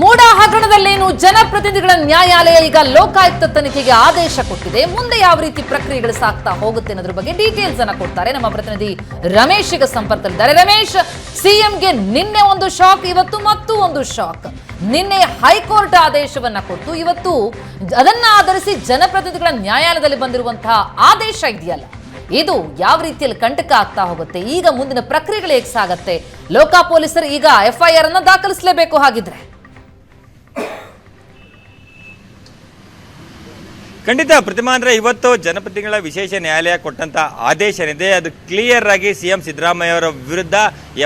ಮೂಡ ಹಗರಣದಲ್ಲೇನು ಜನಪ್ರತಿನಿಧಿಗಳ ನ್ಯಾಯಾಲಯ ಈಗ ಲೋಕಾಯುಕ್ತ ತನಿಖೆಗೆ ಆದೇಶ ಕೊಟ್ಟಿದೆ. ಮುಂದೆ ಯಾವ ರೀತಿ ಪ್ರಕ್ರಿಯೆಗಳು ಸಾಗ್ತಾ ಹೋಗುತ್ತೆ ಅನ್ನೋದ್ರ ಬಗ್ಗೆ ಡೀಟೇಲ್ಸ್ ಅನ್ನ ಕೊಡ್ತಾರೆ. ನಮ್ಮ ಪ್ರತಿನಿಧಿ ರಮೇಶ್ ಈಗ ಸಂಪರ್ಕದಲ್ಲಿದ್ದಾರೆ. ರಮೇಶ್, ಸಿಎಂಗೆ ನಿನ್ನೆ ಒಂದು ಶಾಕ್, ಇವತ್ತು ಮತ್ತು ಒಂದು ಶಾಕ್. ನಿನ್ನೆ ಹೈಕೋರ್ಟ್ ಆದೇಶವನ್ನ ಕೊಟ್ಟು ಇವತ್ತು ಅದನ್ನ ಆಧರಿಸಿ ಜನಪ್ರತಿನಿಧಿಗಳ ನ್ಯಾಯಾಲಯದಲ್ಲಿ ಬಂದಿರುವಂತಹ ಆದೇಶ ಇದೆಯಲ್ಲ, ಇದು ಯಾವ ರೀತಿಯಲ್ಲಿ ಕಂಟಕ ಆಗ್ತಾ ಹೋಗುತ್ತೆ? ಈಗ ಮುಂದಿನ ಪ್ರಕ್ರಿಯೆಗಳು ಹೇಗೆ ಸಾಗುತ್ತೆ? ಲೋಕಾ ಪೊಲೀಸರು ಈಗ ಎಫ್ಐಆರ್ ಅನ್ನು ದಾಖಲಿಸಲೇಬೇಕು ಹಾಗಿದ್ರೆ. ಖಂಡಿತ ಪ್ರತಿಮಾ ಅಂದ್ರೆ ಇವತ್ತು ಜನಪ್ರತಿನಿಧಿಗಳ ವಿಶೇಷ ನ್ಯಾಯಾಲಯ ಕೊಟ್ಟಂತ ಆದೇಶ ಏನಿದೆ, ಅದು ಕ್ಲಿಯರ್ ಆಗಿ ಸಿಎಂ ಸಿದ್ದರಾಮಯ್ಯ ಅವರ ವಿರುದ್ಧ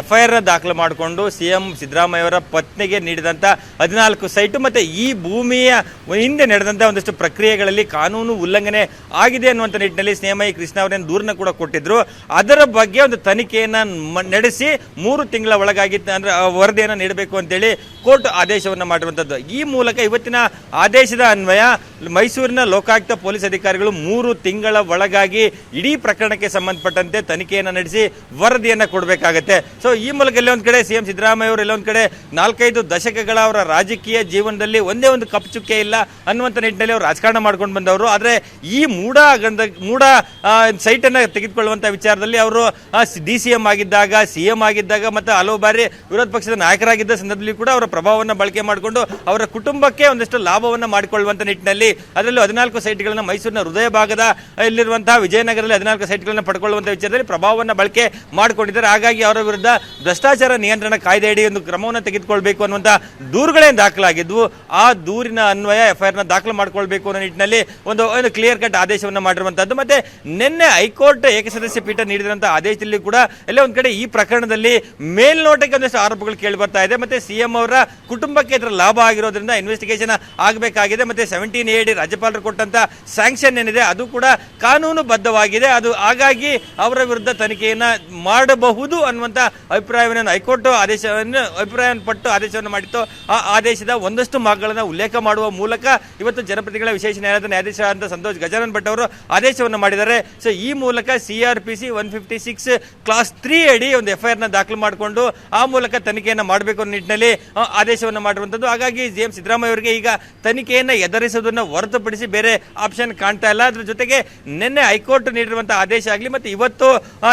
ಎಫ್ಐಆರ್ ದಾಖಲು ಮಾಡಿಕೊಂಡು ಸಿಎಂ ಸಿದ್ದರಾಮಯ್ಯ ಅವರ ಪತ್ನಿಗೆ ನೀಡಿದಂತ ಹದಿನಾಲ್ಕು ಸೈಟು ಮತ್ತೆ ಈ ಭೂಮಿಯ ಹಿಂದೆ ನಡೆದಂತ ಒಂದಷ್ಟು ಪ್ರಕ್ರಿಯೆಗಳಲ್ಲಿ ಕಾನೂನು ಉಲ್ಲಂಘನೆ ಆಗಿದೆ ಅನ್ನುವಂಥ ನಿಟ್ಟಿನಲ್ಲಿ ಸ್ನೇಹಮಯಿ ಕೃಷ್ಣ ಅವರೇನು ದೂರನ್ನ ಕೂಡ ಕೊಟ್ಟಿದ್ರು. ಅದರ ಬಗ್ಗೆ ಒಂದು ತನಿಖೆಯನ್ನು ನಡೆಸಿ ಮೂರು ತಿಂಗಳ ಒಳಗಾಗಿ ಅಂದ್ರೆ ವರದಿಯನ್ನು ನೀಡಬೇಕು ಅಂತೇಳಿ ಕೋರ್ಟ್ ಆದೇಶವನ್ನು ಮಾಡಿರುವಂಥದ್ದು ಈ ಮೂಲಕ ಇವತ್ತಿನ ಆದೇಶದ ಅನ್ವಯ ಮೈಸೂರಿನ ಲೋಕಾಯುಕ್ತ ಪೊಲೀಸ್ ಅಧಿಕಾರಿಗಳು ಮೂರು ತಿಂಗಳ ಒಳಗಾಗಿ ಇಡೀ ಪ್ರಕರಣಕ್ಕೆ ಸಂಬಂಧಪಟ್ಟಂತೆ ತನಿಖೆಯನ್ನು ನಡೆಸಿ ವರದಿಯನ್ನು ಕೊಡಬೇಕಾಗತ್ತೆ. ಸೊ ಈ ಮೂಲಕ ಎಲ್ಲೊಂದು ಕಡೆ ಸಿಎಂ ಸಿದ್ದರಾಮಯ್ಯ ಅವರು ಎಲ್ಲೊಂದು ಕಡೆ ನಾಲ್ಕೈದು ದಶಕಗಳ ಅವರ ರಾಜಕೀಯ ಜೀವನದಲ್ಲಿ ಒಂದೇ ಒಂದು ಕಪ್ ಚುಕ್ಕೆ ಇಲ್ಲ ಅನ್ನುವಂಥ ನಿಟ್ಟಿನಲ್ಲಿ ಅವರು ರಾಜಕಾರಣ ಮಾಡ್ಕೊಂಡು ಬಂದವರು. ಆದರೆ ಈ ಮೂಡ ಗಂಧ, ಮೂಡ ಸೈಟನ್ನು ತೆಗೆದುಕೊಳ್ಳುವಂಥ ವಿಚಾರದಲ್ಲಿ ಅವರು ಡಿ ಸಿ ಎಂ ಆಗಿದ್ದಾಗ, ಸಿ ಎಂ ಆಗಿದ್ದಾಗ ಮತ್ತು ಹಲವು ಬಾರಿ ವಿರೋಧ ಪಕ್ಷದ ನಾಯಕರಾಗಿದ್ದ ಸಂದರ್ಭದಲ್ಲಿ ಕೂಡ ಅವರ ಪ್ರಭಾವವನ್ನು ಬಳಕೆ ಮಾಡಿಕೊಂಡು ಅವರ ಕುಟುಂಬಕ್ಕೆ ಒಂದಷ್ಟು ಲಾಭವನ್ನು ಮಾಡಿಕೊಳ್ಳುವಂಥ ನಿಟ್ಟಿನಲ್ಲಿ ಅದರಲ್ಲೂ ಹದಿನಾಲ್ಕು ಸೈಟ್ಗಳನ್ನು ಮೈಸೂರಿನ ಹೃದಯ ಭಾಗದ ಇಲ್ಲಿರುವಂತಹ ವಿಜಯನಗರದಲ್ಲಿ ಹದಿನಾಲ್ಕು ಸೈಟ್ಗಳನ್ನು ಪಡ್ಕೊಳ್ಳುವಂತಹ ವಿಚಾರದಲ್ಲಿ ಪ್ರಭಾವವನ್ನು ಬಳಕೆ ಮಾಡಿಕೊಂಡಿದ್ದಾರೆ. ಹಾಗಾಗಿ ಅವರ ವಿರುದ್ಧ ಭ್ರಷ್ಟಾಚಾರ ನಿಯಂತ್ರಣ ಕಾಯ್ದೆಯಡಿ ಒಂದು ಕ್ರಮವನ್ನು ತೆಗೆದುಕೊಳ್ಬೇಕು ಅನ್ನುವಂಥ ದೂರುಗಳೇ ದಾಖಲಾಗಿದ್ವು. ಆ ದೂರಿನ ಅನ್ವಯ ಎಫ್ಐಆರ್ನ ದಾಖಲು ಮಾಡಿಕೊಳ್ಬೇಕು ಅನ್ನೋ ನಿಟ್ಟಿನಲ್ಲಿ ಒಂದು ಒಂದು ಕ್ಲಿಯರ್ ಕಟ್ ಆದೇಶವನ್ನು ಮಾಡಿರುವಂಥದ್ದು ಮತ್ತೆ ನಿನ್ನೆ ಹೈಕೋರ್ಟ್ ಏಕಸದಸ್ಯ ಪೀಠ ನೀಡಿದಂತಹ ಆದೇಶದಲ್ಲಿ ಕೂಡ ಎಲ್ಲ ಒಂದು ಕಡೆ ಈ ಪ್ರಕರಣದಲ್ಲಿ ಮೇಲ್ನೋಟಕ್ಕೆ ಒಂದಷ್ಟು ಆರೋಪಗಳು ಕೇಳಿ ಬರ್ತಾ ಇದೆ. ಮತ್ತೆ ಸಿಎಂ ಅವರ ಕುಟುಂಬಕ್ಕೆ ಇದರ ಲಾಭ ಆಗಿರೋದ್ರಿಂದ ಇನ್ವೆಸ್ಟಿಗೇಷನ್ ಆಗಬೇಕಾಗಿದೆ. ಮತ್ತೆ ಸೆವೆಂಟೀನ್ ಎ ಡಿ ರಾಜ್ಯಪಾಲರು ಕೊಟ್ಟಂತ ಸ್ಯಾಂಕ್ಷನ್ ಏನಿದೆ, ಅದು ಕೂಡ ಕಾನೂನು ಬದ್ಧವಾಗಿದೆ ಅದು ಹಾಗಾಗಿ ಅವರ ವಿರುದ್ಧ ತನಿಖೆಯನ್ನು ಮಾಡಬಹುದು ಅನ್ನುವಂಥ ಅಭಿಪ್ರಾಯವನ್ನು ಹೈಕೋರ್ಟ್ ಆದೇಶವನ್ನು ಅಭಿಪ್ರಾಯವನ್ನು ಪಟ್ಟು ಆದೇಶವನ್ನು ಮಾಡಿತ್ತು. ಆ ಆದೇಶದ ಒಂದಷ್ಟು ಭಾಗಗಳನ್ನು ಉಲ್ಲೇಖ ಮಾಡುವ ಮೂಲಕ ಇವತ್ತು ಜನಪ್ರತಿನಿಧಿಗಳ ವಿಶೇಷ ನ್ಯಾಯಾಲಯದ ನ್ಯಾಯಾಧೀಶ ಅಂತ ಸಂತೋಷ್ ಗಜಾನನ್ ಭಟ್ ಅವರು ಆದೇಶವನ್ನು ಮಾಡಿದ್ದಾರೆ. ಸೊ ಈ ಮೂಲಕ C R P C one fifty six clause three ಅಡಿ ಒಂದು ಎಫ್ನ ದಾಖಲು ಮಾಡಿಕೊಂಡು ಆ ಮೂಲಕ ತನಿಖೆಯನ್ನು ಮಾಡಬೇಕು ಅನ್ನೋ ನಿಟ್ಟಿನಲ್ಲಿ ಆದೇಶವನ್ನು ಮಾಡಿರುವಂಥದ್ದು ಹಾಗಾಗಿ ಜಿ ಎಂ ಸಿದ್ದರಾಮಯ್ಯ ಅವರಿಗೆ ಈಗ ತನಿಖೆಯನ್ನು ಎದುರಿಸುವುದನ್ನು ಹೊರತುಪಡಿಸಿ ಬೇರೆ ಆಪ್ಷನ್ ಕಾಣ್ತಾ ಇಲ್ಲ. ಅದ್ರ ಜೊತೆಗೆ ನಿನ್ನೆ ಹೈಕೋರ್ಟ್ ನೀಡಿರುವಂತಹ ಆದೇಶ ಆಗಲಿ ಮತ್ತೆ ಇವತ್ತು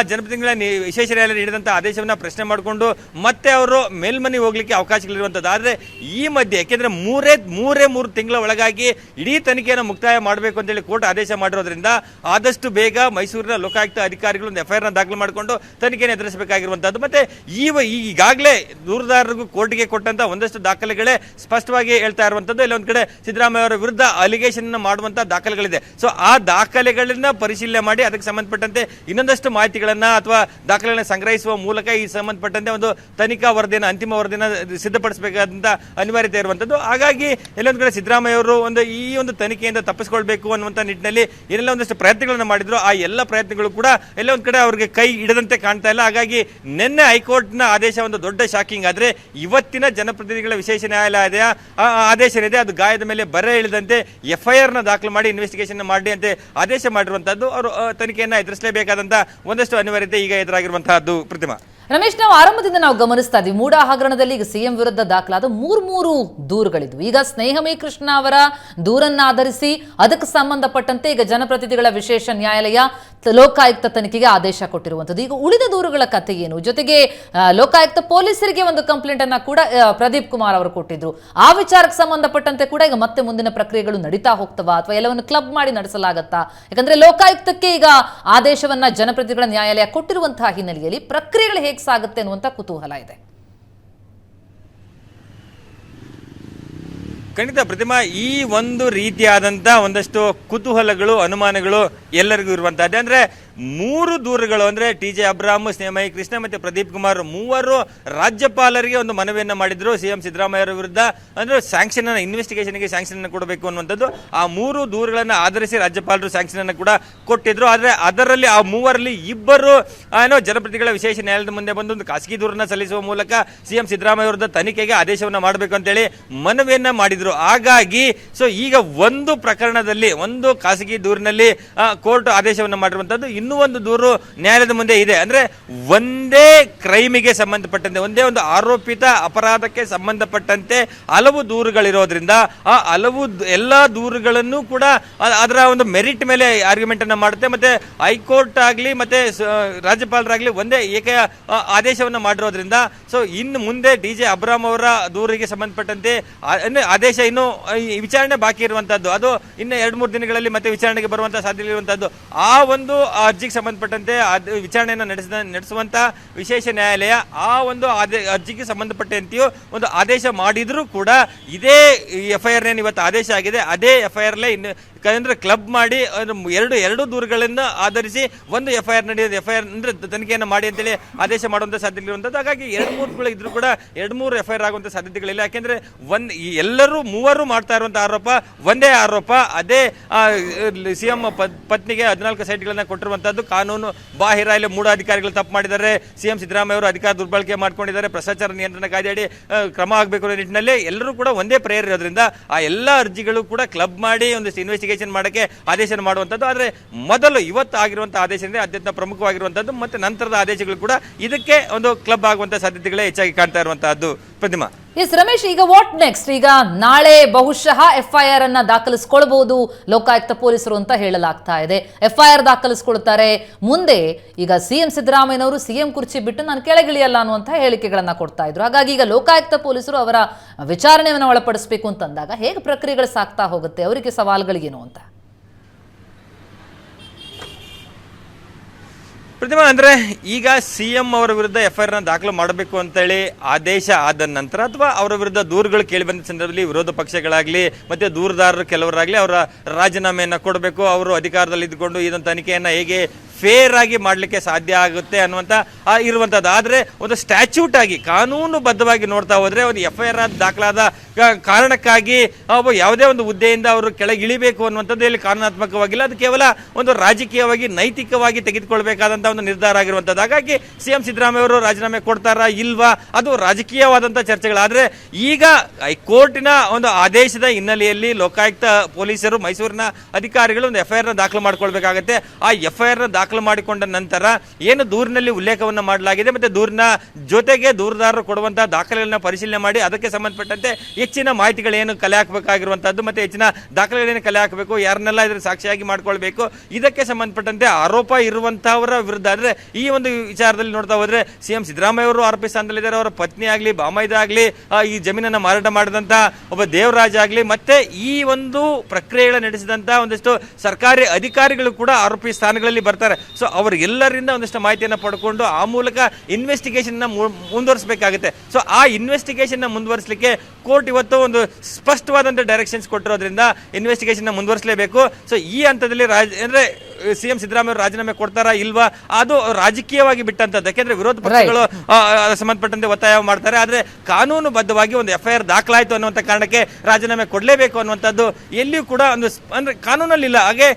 ಜನಪ್ರತಿನಿಧಿಗಳ ವಿಶೇಷ ನ್ಯಾಯಾಲಯ ನೀಡಿದಂತಹ ಆದೇಶವನ್ನು ಪ್ರಶ್ನೆ ಮಾಡಿಕೊಂಡು ಮತ್ತೆ ಅವರು ಮೇಲ್ಮನೆ ಹೋಗ್ಲಿಕ್ಕೆ ಅವಕಾಶಗಳಿರುವಂಥದ್ದು ಆದರೆ ಈ ಮಧ್ಯೆ, ಯಾಕೆಂದ್ರೆ ಮೂರೇ ಮೂರೇ, ಮೂರು ತಿಂಗಳ ಒಳಗಾಗಿ ಇಡೀ ತನಿಖೆಯನ್ನು ಮುಕ್ತಾಯ ಮಾಡಬೇಕು ಅಂತೇಳಿ ಕೋರ್ಟ್ ಆದೇಶ ಮಾಡಿರೋದ್ರಿಂದ ಆದಷ್ಟು ಬೇಗ ಮೈಸೂರಿನ ಲೋಕಾಯುಕ್ತ ಅಧಿಕಾರಿಗಳು ಒಂದು ಎಫ್ಐಆರ್ನ ದಾಖಲು ಮಾಡಿಕೊಂಡು ತನಿಖೆಯನ್ನು ಎದುರಿಸಬೇಕಾಗಿರುವಂತಹದ್ದು ಮತ್ತೆ ಈ ಈಗಾಗಲೇ ದೂರದಾರರಿಗೂ ಕೋರ್ಟ್ಗೆ ಕೊಟ್ಟಂತ ಒಂದಷ್ಟು ದಾಖಲೆಗಳೇ ಸ್ಪಷ್ಟವಾಗಿ ಹೇಳ್ತಾ ಇರುವಂತದ್ದು. ಇಲ್ಲೊಂದ್ ಕಡೆ ಸಿದ್ದರಾಮಯ್ಯ ಅವರ ವಿರುದ್ಧ ಅಲಿಗೇಷನ್ ಮಾಡುವಂತ ದಾಖಲೆಗಳಿದೆ. ಸೊ ಆ ದಾಖಲೆಗಳನ್ನ ಪರಿಶೀಲನೆ ಮಾಡಿ ಅದಕ್ಕೆ ಸಂಬಂಧಪಟ್ಟಂತೆ ಇನ್ನೊಂದಷ್ಟು ಮಾಹಿತಿಗಳನ್ನ ಅಥವಾ ದಾಖಲೆಗಳನ್ನ ಸಂಗ್ರಹಿಸುವ ಮೂಲಕ ಈ ಸಂಬಂಧಪಟ್ಟಂತೆ ಒಂದು ತನಿಖಾ ವರದಿಯನ್ನು, ಅಂತಿಮ ವರದಿಯನ್ನು ಸಿದ್ಧಪಡಿಸಬೇಕಾದಂತ ಅನಿವಾರ್ಯತೆ ಇರುವಂತದ್ದು. ಹಾಗಾಗಿ ಎಲ್ಲೊಂದು ಕಡೆ ಸಿದ್ದರಾಮಯ್ಯ ಅವರು ಒಂದು ಈ ಒಂದು ತನಿಖೆಯಿಂದ ತಪ್ಪಿಸಿಕೊಳ್ಬೇಕು ಅನ್ನುವಂಥ ನಿಟ್ಟಿನಲ್ಲಿ ಏನೆಲ್ಲ ಒಂದಷ್ಟು ಪ್ರಯತ್ನಗಳನ್ನು ಮಾಡಿದ್ರು ಆ ಎಲ್ಲ ಪ್ರಯತ್ನಗಳು ಕೂಡ ಎಲ್ಲ ಕಡೆ ಅವರಿಗೆ ಕೈ ಹಿಡದಂತೆ ಕಾಣ್ತಾ ಇಲ್ಲ. ಹಾಗಾಗಿ ನಿನ್ನೆ ಹೈಕೋರ್ಟ್ನ ಆದೇಶ ಒಂದು ದೊಡ್ಡ ಶಾಕಿಂಗ್ ಆದ್ರೆ ಇವತ್ತಿನ ಜನಪ್ರತಿನಿಧಿಗಳ ವಿಶೇಷ ನ್ಯಾಯಾಲಯದ ಆದೇಶ ಏನಿದೆ ಅದು ಗಾಯದ ಮೇಲೆ ಬರೆ ಇಳಿದಂತೆ ಎಫ್ಐಆರ್ನ ದಾಖಲು ಮಾಡಿ ಇನ್ವೆಸ್ಟಿಗೇಷನ್ ಮಾಡಿ ಅಂತ ಆದೇಶ ಮಾಡಿರುವಂತಹದ್ದು ಅವರು ತನಿಖೆಯನ್ನ ಎದುರಿಸಲೇಬೇಕಾದಂತ ಒಂದಷ್ಟು ಅನಿವಾರ್ಯತೆ ಈಗ ಎದುರಾಗಿರುವಂತಹದ್ದು ಪ್ರತಿಮಾ. ರಮೇಶ್, ನಾವು ಆರಂಭದಿಂದ ನಾವು ಗಮನಿಸ್ತಾ ಇದ್ವಿ ಮೂಡ ಹಗರಣದಲ್ಲಿ ಈಗ ಸಿಎಂ ವಿರುದ್ಧ ದಾಖಲಾದ ಮೂರ್ ಮೂರು ದೂರುಗಳಿದ್ವು. ಈಗ ಸ್ನೇಹಮಯಿ ಕೃಷ್ಣ ಅವರ ದೂರನ್ನ ಆಧರಿಸಿ ಅದಕ್ಕೆ ಸಂಬಂಧಪಟ್ಟಂತೆ ಈಗ ಜನಪ್ರತಿನಿಧಿಗಳ ವಿಶೇಷ ನ್ಯಾಯಾಲಯ ಲೋಕಾಯುಕ್ತ ತನಿಖೆಗೆ ಆದೇಶ ಕೊಟ್ಟಿರುವಂಥದ್ದು. ಈಗ ಉಳಿದ ದೂರುಗಳ ಕಥೆ ಏನು? ಜೊತೆಗೆ ಲೋಕಾಯುಕ್ತ ಪೊಲೀಸರಿಗೆ ಒಂದು ಕಂಪ್ಲೇಂಟ್ ಅನ್ನ ಕೂಡ ಪ್ರದೀಪ್ ಕುಮಾರ್ ಅವರು ಕೊಟ್ಟಿದ್ರು. ಆ ವಿಚಾರಕ್ಕೆ ಸಂಬಂಧಪಟ್ಟಂತೆ ಕೂಡ ಈಗ ಮತ್ತೆ ಮುಂದಿನ ಪ್ರಕ್ರಿಯೆಗಳು ನಡೀತಾ ಹೋಗ್ತವಾ ಅಥವಾ ಎಲ್ಲವನ್ನು ಕ್ಲಬ್ ಮಾಡಿ ನಡೆಸಲಾಗತ್ತಾ? ಯಾಕಂದ್ರೆ ಲೋಕಾಯುಕ್ತಕ್ಕೆ ಈಗ ಆದೇಶವನ್ನ ಜನಪ್ರತಿನಿಧಿಗಳ ನ್ಯಾಯಾಲಯ ಕೊಟ್ಟಿರುವಂತಹ ಹಿನ್ನೆಲೆಯಲ್ಲಿ ಪ್ರಕ್ರಿಯೆಗಳು ಹೇಗೆ ಸಾಗುತ್ತೆ ಅನ್ನುವಂತ ಕುತೂಹಲ ಇದೆ. ಖಂಡಿತ ಪ್ರತಿಮಾ ಈ ಒಂದು ರೀತಿಯಾದಂತ ಒಂದಷ್ಟು ಕುತೂಹಲಗಳು ಅನುಮಾನಗಳು ಎಲ್ಲರಿಗೂ ಇರುವಂಥದ್ದು ಅಂದ್ರೆ ಮೂರು ದೂರುಗಳು ಅಂದ್ರೆ ಟಿ ಜೆ ಅಬ್ರಾಮ್ ಸ್ನೇಹಮಯಿ ಕೃಷ್ಣ ಮತ್ತು ಪ್ರದೀಪ್ ಕುಮಾರ್ ಮೂವರು ರಾಜ್ಯಪಾಲರಿಗೆ ಒಂದು ಮನವಿಯನ್ನು ಮಾಡಿದ್ರು. ಸಿಎಂ ಸಿದ್ದರಾಮಯ್ಯ ಅವರ ವಿರುದ್ಧ ಅಂದ್ರೆ ಸ್ಯಾಂಕ್ಷನ್ ಇನ್ವೆಸ್ಟಿಗೇಷನ್ಗೆ ಸ್ಯಾಂಕ್ಷನ್ ಕೊಡಬೇಕು ಅನ್ನುವಂಥದ್ದು. ಆ ಮೂರು ದೂರುಗಳನ್ನ ಆಧರಿಸಿ ರಾಜ್ಯಪಾಲರು ಸ್ಯಾಂಕ್ಷನ್ ಕೂಡ ಕೊಟ್ಟಿದ್ರು. ಆದರೆ ಅದರಲ್ಲಿ ಆ ಮೂವರಲ್ಲಿ ಇಬ್ಬರು ಏನೋ ಜನಪ್ರತಿಗಳ ವಿಶೇಷ ನ್ಯಾಯಾಲಯದ ಮುಂದೆ ಬಂದು ಒಂದು ಖಾಸಗಿ ದೂರನ್ನ ಸಲ್ಲಿಸುವ ಮೂಲಕ ಸಿಎಂ ಸಿದ್ದರಾಮಯ್ಯ ವಿರುದ್ಧ ತನಿಖೆಗೆ ಆದೇಶವನ್ನ ಮಾಡಬೇಕು ಅಂತೇಳಿ ಮನವಿಯನ್ನ ಮಾಡಿದ್ರು. ಹಾಗಾಗಿ ಸೊ ಈಗ ಒಂದು ಪ್ರಕರಣದಲ್ಲಿ, ಒಂದು ಖಾಸಗಿ ದೂರಿನಲ್ಲಿ ಕೋರ್ಟ್ ಆದೇಶವನ್ನು ಮಾಡಿರುವಂತದ್ದು ಇನ್ನೂ ಒಂದು ದೂರು ನ್ಯಾಯಾಲಯದ ಮುಂದೆ ಇದೆ. ಅಂದರೆ ಒಂದೇ ಕ್ರೈಮಿಗೆ ಸಂಬಂಧಪಟ್ಟಂತೆ, ಒಂದೇ ಒಂದು ಆರೋಪಿತ ಅಪರಾಧಕ್ಕೆ ಸಂಬಂಧಪಟ್ಟಂತೆ ಹಲವು ದೂರುಗಳಿರೋದ್ರಿಂದ, ಆ ಹಲವು ಎಲ್ಲ ದೂರುಗಳನ್ನು ಕೂಡ ಅದರ ಒಂದು ಮೆರಿಟ್ ಮೇಲೆ ಆರ್ಗ್ಯುಮೆಂಟ್ ಅನ್ನ ಮಾಡುತ್ತೆ. ಮತ್ತೆ ಹೈಕೋರ್ಟ್ ಆಗಲಿ, ಮತ್ತೆ ರಾಜ್ಯಪಾಲರಾಗಲಿ ಒಂದೇ ಏಕ ಆದೇಶವನ್ನು ಮಾಡಿರೋದ್ರಿಂದ ಸೊ ಇನ್ನು ಮುಂದೆ ಡಿ ಜೆ ಅಬ್ರಾಮ್ ಅವರ ದೂರಿಗೆ ಸಂಬಂಧಪಟ್ಟಂತೆ ಆದೇಶ ಇನ್ನು ವಿಚಾರಣೆ ಬಾಕಿ ಇರುವಂತದ್ದು ಅದು ಇನ್ನು ಎರಡು ಮೂರು ದಿನಗಳಲ್ಲಿ ಮತ್ತೆ ವಿಚಾರಣೆಗೆ ಬರುವಂತ ಸಾಧ್ಯತೆ ಇರುವಂತದ್ದು ಆ ಒಂದು ಅರ್ಜಿಗೆ ಸಂಬಂಧಪಟ್ಟಂತೆ ಅದು ವಿಚಾರಣೆಯನ್ನು ನಡೆಸಿದ ನಡೆಸುವಂಥ ವಿಶೇಷ ನ್ಯಾಯಾಲಯ ಆ ಒಂದು ಆದೇ ಅರ್ಜಿಗೆ ಸಂಬಂಧಪಟ್ಟಂತೆಯೂ ಒಂದು ಆದೇಶ ಮಾಡಿದರೂ ಕೂಡ ಇದೇ ಎಫ್ ಐ ಆರ್ನೇನು ಇವತ್ತು ಆದೇಶ ಆಗಿದೆ. ಅದೇ ಎಫ್ ಐ ಆರ್ಲೇ ಇನ್ನು ಅಂದ್ರೆ ಕ್ಲಬ್ ಮಾಡಿ ಎರಡು ಎರಡು ದೂರುಗಳನ್ನು ಆಧರಿಸಿ ಒಂದು ಎಫ್ ಐ ಆರ್ ನಡೆಯೋದು ಎಫ್ ಐ ಆರ್ ಅಂದ್ರೆ ತನಿಖೆಯನ್ನು ಮಾಡಿ ಅಂತೇಳಿ ಆದೇಶ ಮಾಡುವಂಥ ಸಾಧ್ಯತೆಗಳು ಇರುವಂತದ್ದು. ಹಾಗಾಗಿ ಎರಡು, ಮೂರು ಇದ್ರೂ ಕೂಡ ಎರಡು, ಮೂರು ಎಫ್ ಐ ಆರ್ ಆಗುವಂಥ ಸಾಧ್ಯತೆಗಳಿಲ್ಲ ಯಾಕೆಂದ್ರೆ ಒಂದು ಎಲ್ಲರೂ ಮೂವರು ಮಾಡ್ತಾ ಇರುವಂಥ ಆರೋಪ ಒಂದೇ ಆರೋಪ. ಅದೇ ಸಿ ಎಂ ಪತ್ನಿಗೆ ಹದಿನಾಲ್ಕು ಸೈಟ್ಗಳನ್ನ ಕೊಟ್ಟಿರುವಂತದ್ದು ಕಾನೂನು ಬಾಹಿರ ಇಲ್ಲಿ ಮೂಡ ಅಧಿಕಾರಿಗಳು ತಪ್ಪು ಮಾಡಿದ್ದಾರೆ. ಸಿಎಂ ಸಿದ್ದರಾಮಯ್ಯ ಅವರು ಅಧಿಕಾರ ದುರ್ಬಳಕೆ ಮಾಡ್ಕೊಂಡಿದ್ದಾರೆ. ಭ್ರಷ್ಟಾಚಾರ ನಿಯಂತ್ರಣ ಕಾಯ್ದೆಯಡಿ ಕ್ರಮ ಆಗಬೇಕು ಅನ್ನೋ ನಿಟ್ಟಿನಲ್ಲಿ ಎಲ್ಲರೂ ಕೂಡ ಒಂದೇ ಪ್ರೇಯರ್ ಇರೋದ್ರಿಂದ ಆ ಎಲ್ಲ ಅರ್ಜಿಗಳು ಕೂಡ ಕ್ಲಬ್ ಮಾಡಿ ಒಂದಿಷ್ಟು ಇನ್ವೆಸ್ಟಿಗೇಷನ್ ಮಾಡೋಕ್ಕೆ ಆದೇಶ ಮಾಡುವಂಥದ್ದು ಆದರೆ ಮೊದಲು ಇವತ್ತು ಆಗಿರುವಂಥ ಆದೇಶ ಅಂದ್ರೆ ಅತ್ಯಂತ ಪ್ರಮುಖವಾಗಿರುವಂಥದ್ದು ಮತ್ತು ನಂತರದ ಆದೇಶಗಳು ಕೂಡ ಇದಕ್ಕೆ ಒಂದು ಕ್ಲಬ್ ಆಗುವಂಥ ಸಾಧ್ಯತೆಗಳೇ ಹೆಚ್ಚಾಗಿ ಕಾಣ್ತಾ ಇರುವಂತಹದ್ದು. ಪ್ರತಿಮಾ ಎಸ್ ರಮೇಶ್, ಈಗ ವಾಟ್ ನೆಕ್ಸ್ಟ್ ಈಗ ನಾಳೆ ಬಹುಶಃ ಎಫ್ಐಆರ್ ಅನ್ನ ದಾಖಲಿಸ್ಕೊಳ್ಬಹುದು ಲೋಕಾಯುಕ್ತ ಪೊಲೀಸರು ಅಂತ ಹೇಳಲಾಗ್ತಾ ಇದೆ. ಎಫ್ಐಆರ್ ದಾಖಲಿಸ್ಕೊಳ್ತಾರೆ. ಮುಂದೆ ಈಗ ಸಿಎಂ ಸಿದ್ದರಾಮಯ್ಯನವರು ಸಿಎಂ ಕುರ್ಚಿ ಬಿಟ್ಟು ನಾನು ಕೆಳಗಿಳಿಯಲ್ಲ ಅನ್ನುವಂತಹ ಹೇಳಿಕೆಗಳನ್ನ ಕೊಡ್ತಾ ಇದ್ರು. ಹಾಗಾಗಿ ಈಗ ಲೋಕಾಯುಕ್ತ ಪೊಲೀಸರು ಅವರ ವಿಚಾರಣೆಯನ್ನು ಒಳಪಡಿಸಬೇಕು ಅಂತಂದಾಗ ಹೇಗೆ ಪ್ರಕ್ರಿಯೆಗಳು ಸಾಕ್ತಾ ಹೋಗುತ್ತೆ? ಅವರಿಗೆ ಸವಾಲುಗಳಿಗೇನು ಅಂತ? ಪ್ರತಿಮಾ, ಅಂದ್ರೆ ಈಗ ಸಿ ಎಂ ಅವರ ವಿರುದ್ಧ ಎಫ್ ಐ ಆರ್ನ ದಾಖಲು ಮಾಡಬೇಕು ಅಂತೇಳಿ ಆದೇಶ ಆದ ನಂತರ ಅಥವಾ ಅವರ ವಿರುದ್ಧ ದೂರುಗಳು ಕೇಳಿ ಬಂದ ಸಂದರ್ಭದಲ್ಲಿ ವಿರೋಧ ಪಕ್ಷಗಳಾಗ್ಲಿ ಮತ್ತೆ ದೂರದಾರರು ಕೆಲವರಾಗ್ಲಿ ಅವರ ರಾಜೀನಾಮೆಯನ್ನು ಕೊಡಬೇಕು, ಅವರು ಅಧಿಕಾರದಲ್ಲಿ ಇದ್ದುಕೊಂಡು ಇದೊಂದು ತನಿಖೆಯನ್ನು ಹೇಗೆ ಫೇರ್ ಆಗಿ ಮಾಡಲಿಕ್ಕೆ ಸಾಧ್ಯ ಆಗುತ್ತೆ ಅನ್ನುವಂಥ ಇರುವಂಥದ್ದು ಆದರೆ ಒಂದು ಸ್ಟ್ಯಾಚ್ಯೂಟ್ ಆಗಿ ಕಾನೂನುಬದ್ಧವಾಗಿ ನೋಡ್ತಾ ಹೋದರೆ ಒಂದು ಎಫ್ ಐ ಆರ್ ದಾಖಲಾದ ಕಾರಣಕ್ಕಾಗಿ ಒಬ್ಬ ಯಾವುದೇ ಒಂದು ಹುದ್ದೆಯಿಂದ ಅವರು ಕೆಳಗೆ ಇಳಿಬೇಕು ಅನ್ನುವಂಥದ್ದು ಇಲ್ಲಿ ಕಾನೂನಾತ್ಮಕವಾಗಿಲ್ಲ. ಅದು ಕೇವಲ ಒಂದು ರಾಜಕೀಯವಾಗಿ, ನೈತಿಕವಾಗಿ ತೆಗೆದುಕೊಳ್ಬೇಕಾದಂಥ ಒಂದು ನಿರ್ಧಾರ ಆಗಿರುವಂಥದ್ದು. ಹಾಗಾಗಿ ಸಿಎಂ ಸಿದ್ದರಾಮಯ್ಯ ಅವರು ರಾಜೀನಾಮೆ ಕೊಡ್ತಾರಾ ಇಲ್ವಾ? ಅದು ರಾಜಕೀಯವಾದಂಥ ಚರ್ಚೆಗಳಾದರೆ ಈಗ ಕೋರ್ಟಿನ ಒಂದು ಆದೇಶದ ಹಿನ್ನೆಲೆಯಲ್ಲಿ ಲೋಕಾಯುಕ್ತ ಪೊಲೀಸರು ಮೈಸೂರಿನ ಅಧಿಕಾರಿಗಳು ಒಂದು ಎಫ್ ಐ ಆರ್ನ ದಾಖಲು ಮಾಡ್ಕೊಳ್ಬೇಕಾಗತ್ತೆ. ಆ ಎಫ್ ಐ ಆರ್ನ ನ ದಾಖಲು ಮಾಡಿಕೊಂಡ ನಂತರ ಏನು ದೂರಿನಲ್ಲಿ ಉಲ್ಲೇಖವನ್ನು ಮಾಡಲಾಗಿದೆ ಮತ್ತು ದೂರಿನ ಜೊತೆಗೆ ದೂರದಾರರು ಕೊಡುವಂತಹ ದಾಖಲೆಗಳನ್ನ ಪರಿಶೀಲನೆ ಮಾಡಿ ಅದಕ್ಕೆ ಸಂಬಂಧಪಟ್ಟಂತೆ ಹೆಚ್ಚಿನ ಮಾಹಿತಿಗಳೇನು ಕಲೆ ಹಾಕಬೇಕಾಗಿರುವಂತದ್ದು ಮತ್ತೆ ಹೆಚ್ಚಿನ ದಾಖಲೆಗಳೇನು ಕಲೆ ಹಾಕಬೇಕು ಯಾರನ್ನೆಲ್ಲ ಇದರ ಸಾಕ್ಷಿಯಾಗಿ ಮಾಡಿಕೊಳ್ಬೇಕು ಇದಕ್ಕೆ ಸಂಬಂಧಪಟ್ಟಂತೆ ಆರೋಪ ಇರುವಂತಹವರ ವಿರುದ್ಧ. ಆದರೆ ಈ ಒಂದು ವಿಚಾರದಲ್ಲಿ ನೋಡ್ತಾ ಹೋದ್ರೆ ಸಿಎಂ ಸಿದ್ದರಾಮಯ್ಯ ಅವರು ಆರೋಪಿ ಸ್ಥಾನದಲ್ಲಿದ್ದಾರೆ ಅವರ ಪತ್ನಿ ಆಗಲಿ ಬಾಮೈದ ಆಗಲಿ ಆ, ಈ ಜಮೀನನ್ನು ಮಾರಾಟ ಮಾಡಿದಂತಹ ಒಬ್ಬ ದೇವರಾಜ್ ಆಗಲಿ ಮತ್ತೆ ಈ ಒಂದು ಪ್ರಕ್ರಿಯೆಗಳ ನಡೆಸಿದಂತಹ ಒಂದಿಷ್ಟು ಸರ್ಕಾರಿ ಅಧಿಕಾರಿಗಳು ಕೂಡ ಆರೋಪಿ ಸ್ಥಾನಗಳಲ್ಲಿ ಬರ್ತಾರೆ. ಸೊ ಅವರೆಲ್ಲರಿಂದ ಒಂದಿಷ್ಟು ಮಾಹಿತಿಯನ್ನು ಪಡ್ಕೊಂಡು ಆ ಮೂಲಕ ಇನ್ವೆಸ್ಟಿಗೇಷನ್ನ ಮುಂದುವರಿಸಬೇಕಾಗುತ್ತೆ. ಸೊ ಆ ಇನ್ವೆಸ್ಟಿಗೇಷನ್ನ ಮುಂದುವರಿಸಲಿಕ್ಕೆ ಕೋರ್ಟ್ ಇವತ್ತು ಒಂದು ಸ್ಪಷ್ಟವಾದಂಥ ಡೈರೆಕ್ಷನ್ಸ್ ಕೊಟ್ಟಿರೋದ್ರಿಂದ ಇನ್ವೆಸ್ಟಿಗೇಷನ್ನ ಮುಂದುವರಿಸಲೇಬೇಕು. ಸೊ ಈ ಹಂತದಲ್ಲಿ ರಾಜ ಅಂದ್ರೆ ಸಿಎಂ ಸಿದ್ದರಾಮಯ್ಯ ರಾಜೀನಾಮೆ ಕೊಡ್ತಾರಾ ಇಲ್ವಾ? ಅದು ರಾಜಕೀಯವಾಗಿ ಬಿಟ್ಟಂತದ್ದು ಯಾಕೆಂದ್ರೆ ವಿರೋಧ ಪಕ್ಷಗಳು ಸಂಬಂಧಪಟ್ಟಂತೆ ಒತ್ತಾಯ ಮಾಡ್ತಾರೆ. ಆದ್ರೆ ಕಾನೂನುಬದ್ಧವಾಗಿ ಒಂದು ಎಫ್ ಐ ಆರ್ ದಾಖಲಾಯಿತು ಅನ್ನುವಂಥ ಕಾರಣಕ್ಕೆ ರಾಜೀನಾಮೆ ಕೊಡಲೇಬೇಕು ಅನ್ನುವಂಥದ್ದು ಎಲ್ಲಿಯೂ ಕೂಡ ಒಂದು ಅಂದ್ರೆ ಕಾನೂನಲ್ಲಿ ಇಲ್ಲ ಹಾಗೆ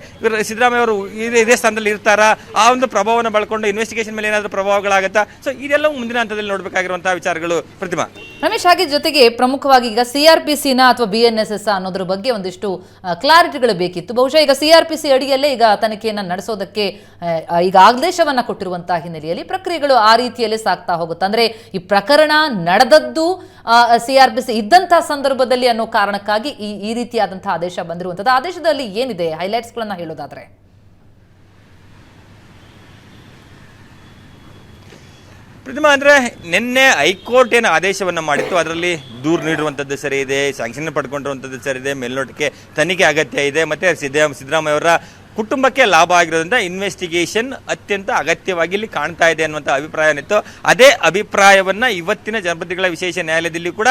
ಸಿದ್ದರಾಮಯ್ಯ ಅವರು ಇದೇ ಸ್ಥಾನದಲ್ಲಿ ಇರ್ತಾರಾ? ಆ ಒಂದು ಪ್ರಭಾವವನ್ನು ಬಳಕೊಂಡು ಇನ್ವೆಸ್ಟಿಗೇಷನ್ ಮೇಲೆ ಏನಾದರೂ ಪ್ರಭಾವಗಳಾಗುತ್ತಾ? ಸೊ ಇದೆಲ್ಲವೂ ಮುಂದಿನ ಹಂತದಲ್ಲಿ ನೋಡಬೇಕಾಗಿರುವಂತಹ ವಿಚಾರಗಳು. ಪ್ರತಿಮಾ. ರಮೇಶ್, ಹಾಗೆ ಜೊತೆಗೆ ಪ್ರಮುಖವಾಗಿ ಈಗ ಸಿ ಆರ್ ಪಿ ಸಿನ ಅಥವಾ ಬಿ ಎನ್ ಎಸ್ ಎಸ್ ಅನ್ನೋದ್ರ ಬಗ್ಗೆ ಒಂದಿಷ್ಟು ಕ್ಲಾರಿಟಿಗಳು ಬೇಕಿತ್ತು. ಬಹುಶಃ ಈಗ ಸಿ ಆರ್ ಪಿ ಸಿ ಅಡಿಯಲ್ಲೇ ಈಗ ತನಿಖೆಯನ್ನು ನಡೆಸೋದಕ್ಕೆ ಈಗ ಆದೇಶವನ್ನು ಕೊಟ್ಟಿರುವಂತಹ ಹಿನ್ನೆಲೆಯಲ್ಲಿ ಪ್ರಕ್ರಿಯೆಗಳು ಆ ರೀತಿಯಲ್ಲೇ ಸಾಗ್ತಾ ಹೋಗುತ್ತೆ. ಅಂದ್ರೆ ಈ ಪ್ರಕರಣ ನಡೆದದ್ದು ಸಿ ಆರ್ ಪಿ ಸಿ ಇದ್ದಂತಹ ಸಂದರ್ಭದಲ್ಲಿ ಅನ್ನೋ ಕಾರಣಕ್ಕಾಗಿ ಈ ಈ ರೀತಿಯಾದಂತಹ ಆದೇಶ ಬಂದಿರುವಂಥದ್ದು. ಆದೇಶದಲ್ಲಿ ಏನಿದೆ? ಹೈಲೈಟ್ಸ್ಗಳನ್ನು ಹೇಳೋದಾದ್ರೆ. ಪ್ರತಿಮಾ ಅಂದರೆ ನಿನ್ನೆ ಹೈಕೋರ್ಟ್ ಏನು ಆದೇಶವನ್ನು ಮಾಡಿತ್ತು. ಅದರಲ್ಲಿ ದೂರು ನೀಡುವಂಥದ್ದು ಸರಿ ಇದೆ ಸ್ಯಾಂಕ್ಷನ್ ಪಡ್ಕೊಂಡಿರುವಂಥದ್ದು ಸರಿ ಇದೆ, ಮೇಲ್ನೋಟಕ್ಕೆ ತನಿಖೆ ಅಗತ್ಯ ಇದೆ. ಮತ್ತು ಸಿದ್ದ ಸಿದ್ದರಾಮಯ್ಯ ಅವರ ಕುಟುಂಬಕ್ಕೆ ಲಾಭ ಆಗಿರೋದ್ರಿಂದ ಇನ್ವೆಸ್ಟಿಗೇಷನ್ ಅತ್ಯಂತ ಅಗತ್ಯವಾಗಿ ಇಲ್ಲಿ ಕಾಣ್ತಾ ಇದೆ ಅನ್ನುವಂಥ ಅಭಿಪ್ರಾಯ ಏನಿತ್ತು ಅದೇ ಅಭಿಪ್ರಾಯವನ್ನು ಇವತ್ತಿನ ಜನಪತಿಗಳ ವಿಶೇಷ ನ್ಯಾಯಾಲಯದಲ್ಲಿ ಕೂಡ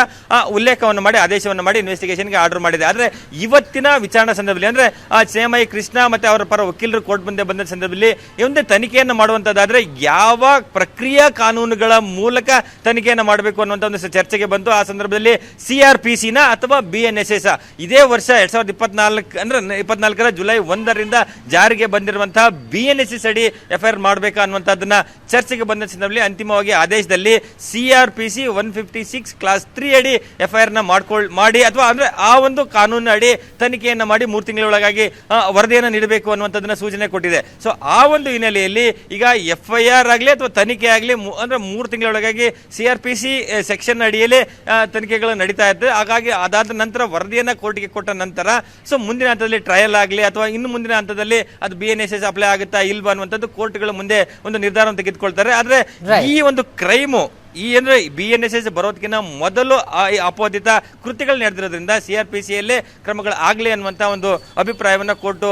ಉಲ್ಲೇಖವನ್ನು ಮಾಡಿ, ಆದೇಶವನ್ನು ಮಾಡಿ ಇನ್ವೆಸ್ಟಿಗೇಷನ್ಗೆ ಆರ್ಡರ್ ಮಾಡಿದೆ. ಆದರೆ ಇವತ್ತಿನ ವಿಚಾರಣಾ ಸಂದರ್ಭದಲ್ಲಿ, ಅಂದರೆ ಸೇಮೈ ಕೃಷ್ಣ ಮತ್ತು ಅವರ ಪರ ವಕೀಲರು ಕೋರ್ಟ್ ಮುಂದೆ ಬಂದ ಸಂದರ್ಭದಲ್ಲಿ ಒಂದು ತನಿಖೆಯನ್ನು ಮಾಡುವಂಥದ್ದಾದರೆ ಯಾವ ಪ್ರಕ್ರಿಯಾ ಕಾನೂನುಗಳ ಮೂಲಕ ತನಿಖೆಯನ್ನು ಮಾಡಬೇಕು ಅನ್ನುವಂಥ ಒಂದು ಚರ್ಚೆಗೆ ಬಂತು. ಆ ಸಂದರ್ಭದಲ್ಲಿ ಸಿ ಆರ್ ಪಿ ಸಿನ ಅಥವಾ ಬಿ ಎನ್ ಎಸ್ ಎಸ್ ಇದೇ ವರ್ಷ ಎರಡು ಸಾವಿರದ ಇಪ್ಪತ್ನಾಲ್ಕು, ಅಂದರೆ ಇಪ್ಪತ್ನಾಲ್ಕರ ಜುಲೈ ಒಂದರಿಂದ ಜಾರಿಗೆ ಬಂದಿರುವಂತಹ ಬಿ ಎನ್ ಎಸ್ ಅಡಿ ಎಫ್ ಐ ಆರ್ ಮಾಡಬೇಕಾ ಅನ್ನುವಂಥದ್ದನ್ನ ಚರ್ಚೆಗೆ ಬಂದ ಸಂದರ್ಭದಲ್ಲಿ ಅಂತಿಮವಾಗಿ ಆದೇಶದಲ್ಲಿ C R P C one fifty six clause three ಅಡಿ ನ ಮಾಡ್ಕೊಳ್, ಮಾಡಿ ಅಥವಾ ಅಂದ್ರೆ ಆ ಒಂದು ಕಾನೂನು ಅಡಿ ತನಿಖೆಯನ್ನು ಮಾಡಿ ಮೂರು ತಿಂಗಳೊಳಗಾಗಿ ವರದಿಯನ್ನು ನೀಡಬೇಕು ಅನ್ನುವಂಥದ್ದನ್ನ ಸೂಚನೆ ಕೊಟ್ಟಿದೆ. ಸೊ ಆ ಒಂದು ಹಿನ್ನೆಲೆಯಲ್ಲಿ ಈಗ ಎಫ್ ಐ ಆರ್ ಆಗಲಿ ಅಥವಾ ತನಿಖೆ ಆಗಲಿ ಅಂದ್ರೆ ಮೂರು ತಿಂಗಳೊಳಗಾಗಿ C R P C section ಅಡಿಯಲ್ಲಿ ತನಿಖೆಗಳು ನಡೀತಾ ಇರ್ತದೆ ಹಾಗಾಗಿ ಅದಾದ ನಂತರ ವರದಿಯನ್ನ ಕೋರ್ಟ್ಗೆ ಕೊಟ್ಟ ನಂತರ ಸೊ ಮುಂದಿನ ಹಂತದಲ್ಲಿ ಟ್ರಯಲ್ ಆಗಲಿ ಅಥವಾ ಇನ್ನು ಮುಂದಿನ ಹಂತದಲ್ಲಿ ಅದು B N S S apply ಆಗುತ್ತಾ ಇಲ್ವಾ ಅನ್ನುವಂಥದ್ದು ಕೋರ್ಟ್ಗಳ ಮುಂದೆ ಒಂದು ನಿರ್ಧಾರವನ್ನು ತೆಗೆದುಕೊಳ್ತಾರೆ. ಆದರೆ ಈ ಒಂದು ಕ್ರೈಮು ಈ ಅಂದ್ರೆ ಬಿ ಎನ್ ಎಸ್ ಎಸ್ ಬರೋದಕ್ಕಿಂತ ಮೊದಲು ಅಪೋದಿತ ಕೃತ್ಯಗಳು ನಡೆದಿರೋದ್ರಿಂದ ಸಿ ಆರ್ ಪಿ ಸಿಯಲ್ಲೇ ಕ್ರಮಗಳು ಆಗಲಿ ಅನ್ನುವಂಥ ಒಂದು ಅಭಿಪ್ರಾಯವನ್ನು ಕೊಟ್ಟು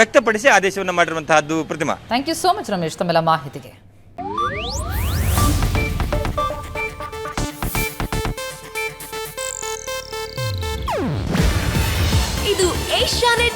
ವ್ಯಕ್ತಪಡಿಸಿ ಆದೇಶವನ್ನು ಮಾಡಿರುವಂತಹದ್ದು Pratima. Thank you so much Ramesh ತಮ್ಮೆಲ್ಲ ಮಾಹಿತಿಗೆ. ಇದು ಏಷ್ಯಾನೆಟ್